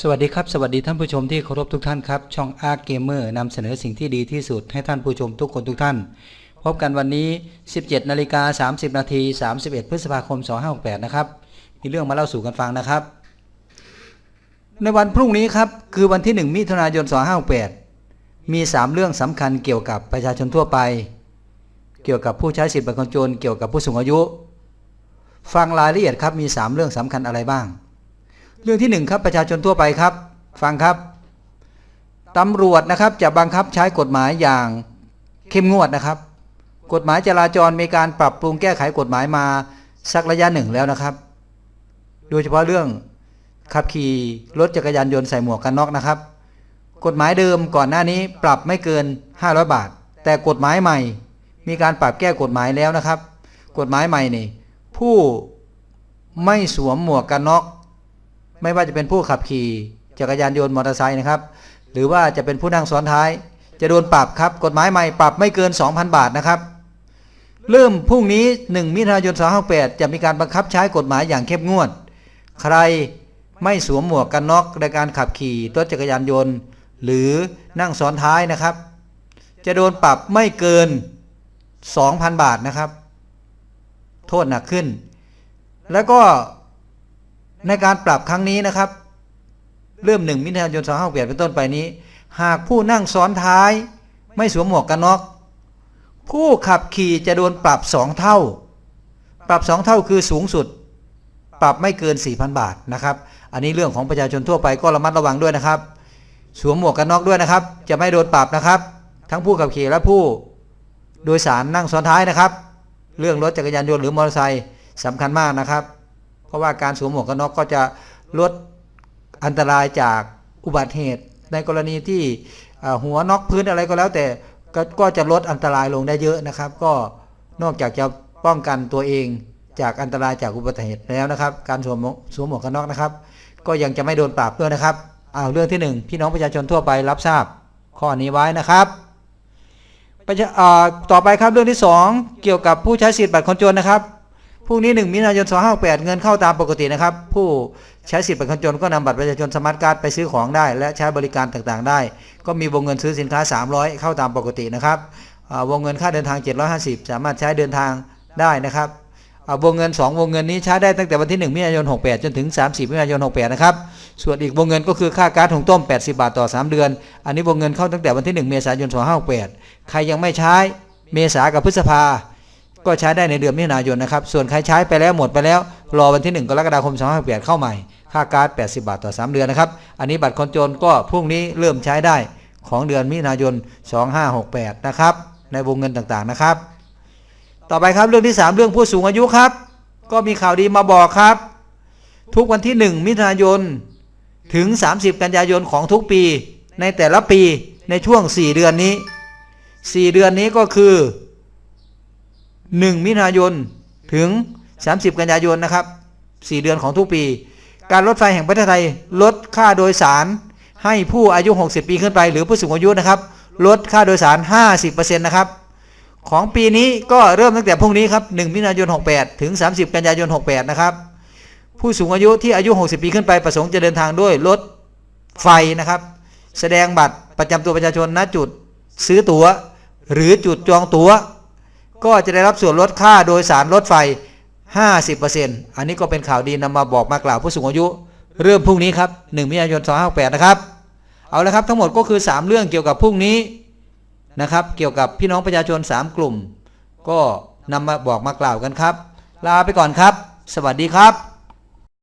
สวัสดีครับ สวัสดีท่านผู้ชมที่เคารพทุกท่านครับ ช่องอาร์เกมเมอร์นำเสนอสิ่งที่ดีที่สุดให้ท่านผู้ชมทุกคนทุกท่าน พบกันวันนี้ 17นาฬิกา30 นาที 31 พฤษภาคม 2568 นะครับ มีเรื่องมาเล่าสู่กันฟังนะครับ ในวันพรุ่งนี้ครับ คือวันที่ 1 มิถุนายน 2568 มี 3 เรื่องสำคัญเกี่ยวกับประชาชนทั่วไป เกี่ยวกับผู้ใช้สิทธิบัตรคนจนเกี่ยวกับผู้สูงอายุ ฟังรายละเอียดครับมี 3 เรื่องสำคัญอะไรบ้าง เรื่องที่หนึ่งครับประชาชนทั่วไปครับ ฟังครับตำรวจนะครับจะบังคับใช้กฎหมายอย่างเข้มงวดนะครับ กฎหมายจราจรมีการปรับปรุงแก้ไขกฎหมายมาสักระยะหนึ่งแล้วนะครับ โดยเฉพาะเรื่องขับขี่รถจักรยานยนต์ใส่หมวกกันน็อกนะครับ กฎหมายเดิมก่อนหน้านี้ปรับไม่เกิน 500 บาท แต่กฎหมายใหม่ มีการปรับแก้กฎหมายแล้วนะครับ กฎหมายใหม่นี่ผู้ไม่สวมหมวกกันน็อก ไม่ว่าจะเป็นผู้ขับขี่จักรยานยนต์มอเตอร์ไซค์นะครับ หรือว่าจะเป็นผู้นั่งซ้อนท้าย จะโดนปรับครับ กฎหมายใหม่ปรับไม่เกิน 2,000 บาทนะครับ เริ่มพรุ่งนี้ 1 มิถุนายน2568จะมีการบังคับใช้กฎหมายอย่างเข้มงวด ใครไม่สวมหมวกกันน็อกในการขับขี่รถจักรยานยนต์ หรือนั่งซ้อนท้ายนะครับ จะโดนปรับไม่เกิน 2,000 บาทนะครับ โทษหนักขึ้น แล้วก็ ในการปรับครั้งนี้นะครับ เริ่มหนึ่งมิถุนายน2568เป็นต้นไปนี้ หากผู้นั่งซ้อนท้าย ไม่สวมหมวกกันน็อก ผู้ขับขี่จะโดนปรับสองเท่า ปรับสองเท่าคือสูงสุด ปรับไม่เกิน 4,000 บาทนะครับ อันนี้เรื่องของประชาชนทั่วไปก็ระมัดระวังด้วยนะครับ สวมหมวกกันน็อกด้วยนะครับ จะไม่โดนปรับนะครับ ทั้งผู้ขับขี่และผู้ โดยสารนั่งซ้อนท้ายนะครับ เรื่องรถจักรยานยนต์หรือมอเตอร์ไซค์สำคัญมากนะครับ ราะว่าการสวมหมวกกันน็อกก็จะลดอันตรายจากอุบัติเหตุ ในกรณีที่หัวน็อกพื้นอะไรก็แล้วแต่กก็จะลดอันตรายลงได้เยอะนะครับ ก็นอกจากจะป้องกันตัวเองจากอันตรายจากอุบัติเหตุแล้วนะครับ การสวมหมวกสวมหมวกกันน็อกนะครับ ก็ยังจะไม่โดนปรับด้วยนะครับเอาเรื่องที่หนึ่งพี่น้องประชาชนทั่วไปรับทราบข้อนี้ไว้นะครับประอ่าต่อไปครับเรื่องที่ 2 เกี่ยวกับผู้ใช้สิทธิ์บัตรคนจนนะครับ พรุ่งนี้1มิถุนายน258 เงินเข้าตามปกตินะครับ ผู้ใช้สิทธิ์บัตรคนจนก็นำบัตรประชาชนสมาร์ทการ์ดไปซื้อของได้ และใช้บริการต่างๆ ได้ ก็มีวงเงินซื้อสินค้า 300 เข้าตามปกตินะครับวงเงินค่าเดินทาง 750 สามารถใช้เดินทางได้นะครับวงเงิน 2 วงเงินนี้ใช้ได้ตั้งแต่วันที่1มิถุนายน 68 จนถึง 30มิถุนายน 68 นะครับ ส่วนอีกวงเงินก็คือค่าการ์ดหุงต้ม 80 บาทต่อ 3 เดือน อันนี้วงเงินเข้าตั้งแต่วันที่ 1 เมษายน 2568 ใครยังไม่ใช้ เมษากับพฤษภา ก็ใช้ได้ในเดือนมิถุนายนนะครับ ส่วนใครใช้ไปแล้วหมดไปแล้ว รอวันที่ 1 กรกฎาคม2568เข้าใหม่ ค่าการ์ด 80 บาทต่อ 3 เดือนนะครับ อันนี้บัตรคนจนก็พรุ่งนี้เริ่มใช้ได้ของเดือนมิถุนายน 2568 นะครับ ในวงเงินต่างๆนะครับ ต่อไปครับเรื่องที่ 3 เรื่องผู้สูงอายุครับ ก็มีข่าวดีมาบอกครับ ทุกวันที่ 1 มิถุนายนถึง 30 กันยายนของทุกปี ในแต่ละปีในช่วง 4 เดือนนี้ 4 เดือนนี้ก็คือ 1 มิถุนายนถึง 30 กันยายนนะครับ 4 เดือนของทุกปี การรถไฟแห่งประเทศไทยลดค่าโดยสาร ให้ผู้อายุ 60 ปีขึ้นไป หรือผู้สูงอายุนะครับลดค่าโดยสาร 50%นะครับของปีนี้ก็เริ่มตั้งแต่พรุ่งนี้ครับ1มิถุนายน 68 ถึง 30 กันยายน 68 นะครับ ผู้สูงอายุที่อายุ 60 ปีขึ้นไปประสงค์จะเดินทางด้วยรถไฟนะครับ แสดงบัตรประจำตัวประชาชนณจุดซื้อตั๋ว หรือจุดจองตั๋ว ก็จะได้รับส่วนลดค่าโดยสารรถไฟ 50%อันนี้ก็เป็นข่าวดีนำมาบอกมากล่าวผู้สูงอายุ เริ่มพรุ่งนี้ครับ1มิถุนายน2568นะครับ เอาละครับทั้งหมดก็คือ 3 เรื่องเกี่ยวกับพรุ่งนี้นะครับ เกี่ยวกับพี่น้องประชาชน 3 กลุ่ม ก็นำมาบอกมากล่าวกันครับ ลาไปก่อนครับ สวัสดีครับ